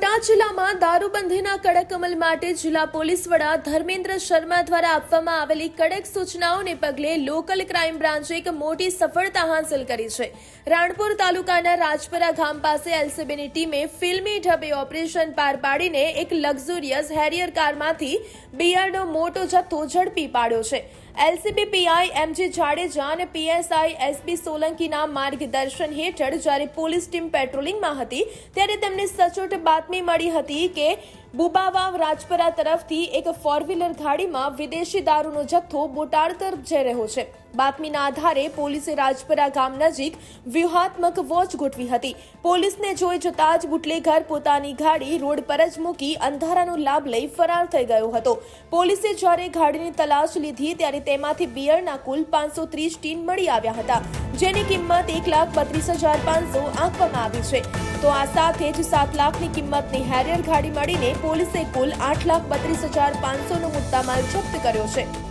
બોટાદ જિલ્લામાં દારૂબંધીના કડક અમલ માટે જિલ્લા પોલીસ વડા ધર્મેન્દ્ર શર્મા દ્વારા આપવામાં આવેલી કડક સૂચનાઓને પગલે લોકલ ક્રાઇમ બ્રાન્ચે એક મોટી સફળતા હાંસલ કરી છે. રાણપુર તાલુકાના રાજપરા ગામ પાસે એલસીબીની ટીમે ફિલ્મી ઢબે ઓપરેશન પાર પાડીને એક લક્ઝુરિયસ હેરિયર કારમાંથી બિયરનો મોટો જથ્થો ઝડપી પાડ્યો છે. એલસીબી પીઆઈ એમજી જાડેજા અને પીએસઆઈ એસબી સોલંકીના માર્ગદર્શન હેઠળ જ્યારે પોલીસ ટીમ પેટ્રોલિંગમાં હતી, ત્યારે તેમને સચોટ બાતમી મળી હતી કે બુબાવાવ રાજપરા તરફથી એક ફોર વ્હીલર ગાડીમાં વિદેશી દારૂનો જથ્થો બોટાડ તરફ જઈ રહ્યો છે. બાતમીના આધારે પોલીસે રાજપરા ગામ નજીક વ્યૂહાત્મક વોચ ગોઠવી હતી. પોલીસને જોઈ જતા જ બુટલેઘર પોતાની ગાડી રોડ પર જ મૂકી અંધારાનો લાભ લઈ ફરાર થઈ ગયો હતો. પોલીસે જ્યારે ગાડીની તલાશ લીધી ત્યારે તેમાંથી બિયરના કુલ પાંચસો ત્રીસ ટીન મળી આવ્યા હતા, જેની કિંમત એક લાખ બત્રીસ હજાર પાંચસો આંકવામાં આવી છે. તો આ સાથે જ સાત લાખની કિંમતની હેરિયર ગાડી મળીને પોલીસે કુલ આઠ લાખ બત્રીસ હજાર પાંચસોનો મુદ્દામાલ જપ્ત કર્યો છે.